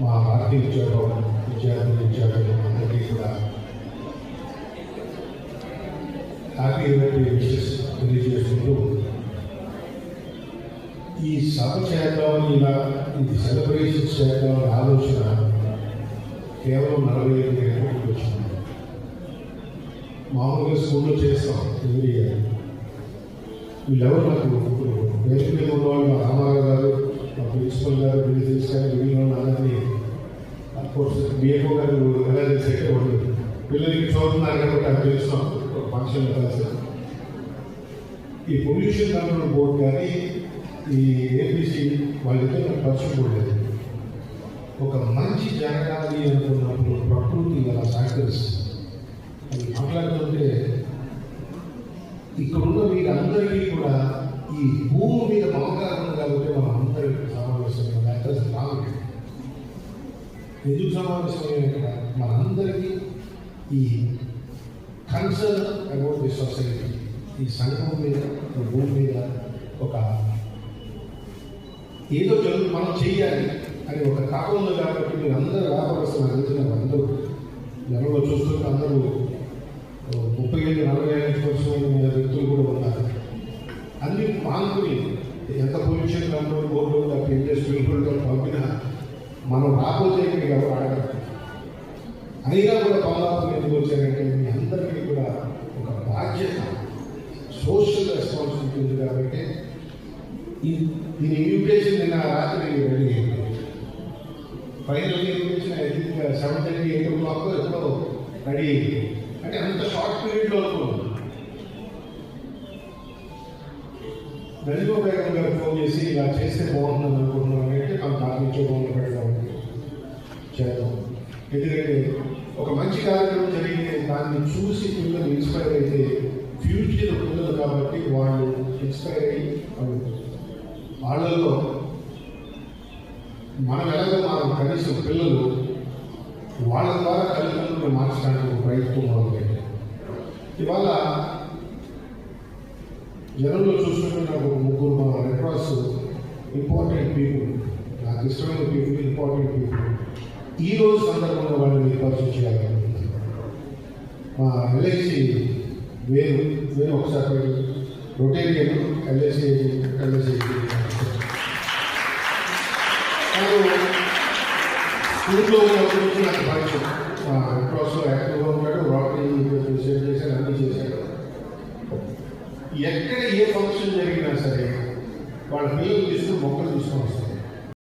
మా ఆర్థిక ఉద్యోగం విద్యార్థులు ఉద్యోగం అందరికీ కూడా హ్యాపీ ఈవెంట్ విషెస్ తెలియజేసుకుంటూ ఈ సభ చేద్దామని ఇలా ఇది సెలబ్రేషన్స్ చేద్దామని ఆలోచన కేవలం నలభై ఐదు గంటలకు వచ్చింది. మామూలుగా స్కూల్లో చేస్తాం ఎవ్రీ ఇయర్ వీళ్ళెవరు నాకు? ఇప్పుడు ఉన్నవాళ్ళు మా రామారావు గారు మా ప్రిన్సిపల్ గారు ప్రిన్సిపల్స్ గారు వీళ్ళు కోర్స్ బిఏఓ గారు ఎలా చేసేటే వాళ్ళు పిల్లలకి చదువుతున్నారు కాబట్టి అది తెలుస్తాం ఫంక్షన్ కలిసి ఈ పొల్యూషన్ కంట్రోల్ బోర్డు కానీ ఈ ఏపీసీ వాళ్ళతో నాకు పరిచయం కూడా ఒక మంచి జరగాలి అనుకున్నప్పుడు ప్రకృతి అలా సహకరిస్తుంది అది మాట్లాడుతుంటే ఇక్కడున్న మీరందరికీ కూడా ఈ భూమి మీద మమకారం కాబట్టి మనం అందరికీ సమావేశం అడ్రస్ రావాలి ఎందుకు సమావేశం ఇక్కడ మనందరికీ ఈ కన్సర్న్ అబౌట్ ది సొసైటీ ఈ సంఘం మీద భూమి మీద ఒక ఏదో జరుగు మనం చేయాలి అని ఒక తాపం కాబట్టి మీరు అందరూ రావాల్సిన అందించిన అందరూ జనంలో చూస్తుంటే అందరూ ముప్పై ఏళ్ళు నలభై ఐదు వర్షమైన వ్యక్తులు కూడా ఉన్నారు. అన్ని మానుకుని ఎంత పొజిషన్ కంట్రోల్ బోర్డు లేకపోతే ఇండస్ట్రీ కూడా పంపినా మనం రాబోతే ఇక్కడికి ఎవరు అయినా కూడా పనులు ఎందుకు వచ్చారంటే మీ అందరికీ కూడా ఒక బాధ్యత సోషల్ రెస్పాన్సిబిలిటీ ఉంది కాబట్టి దీని ఇన్విటేషన్ నిన్న రాత్రి రెడీ అయింది final invitation I think seven thirty eight o'clock ఎప్పుడో రెడీ అయింది అంటే అంత షార్ట్ పీరియడ్లో అనుకున్నాను నజీబా బేగం గారు ఫోన్ చేసి ఇలా చేస్తే బాగుంటుంది అనుకుంటున్నాను అంటే మనం దాని నుంచి మొదలు పెడదాం చేద్దాం. ఎందుకంటే ఒక మంచి కార్యక్రమం జరిగితే దాన్ని చూసి పిల్లలు ఇన్స్పైర్ అయితే ఫ్యూచర్ పిల్లలు కాబట్టి వాళ్ళు ఇన్స్పైర్ అయ్యి వాళ్ళల్లో మనం ఎలాగో మనం కనీసం పిల్లలు వాళ్ళ ద్వారా తల్లిదండ్రులు మార్చడానికి ఒక ప్రయత్నం మొదలుపెట్టారు ఇవాళ జనంలో చూస్తుంటే ఒక ముగ్గురు మా రెడ్ క్రాస్ ఇంపార్టెంట్ పీపుల్ నాకు ఇష్టమైన పీపుల్ ఇంపార్టెంట్ పీపుల్ ఈ రోజు సందర్భంలో వాళ్ళని పరిచయం చేయాలనుకుంటున్నాను మా ఎల్ఐసి వేరు వేరు ఒకసారి రొటేరియన్ ఎల్ఐసి ఎల్ఐసి స్కూల్లో ఉన్నప్పటి నాకు పరిచయం. రెడ్ క్రాస్లో యాక్టివ్గా ఉన్నాడు రాటరీ సేవ్ చేశాడు అన్నీ చేశాడు. ఎక్కడ ఏ ఫంక్షన్ జరిగినా సరే వాళ్ళ పిల్లలు తీసుకుని మొక్కలు తీసుకొని వస్తారు.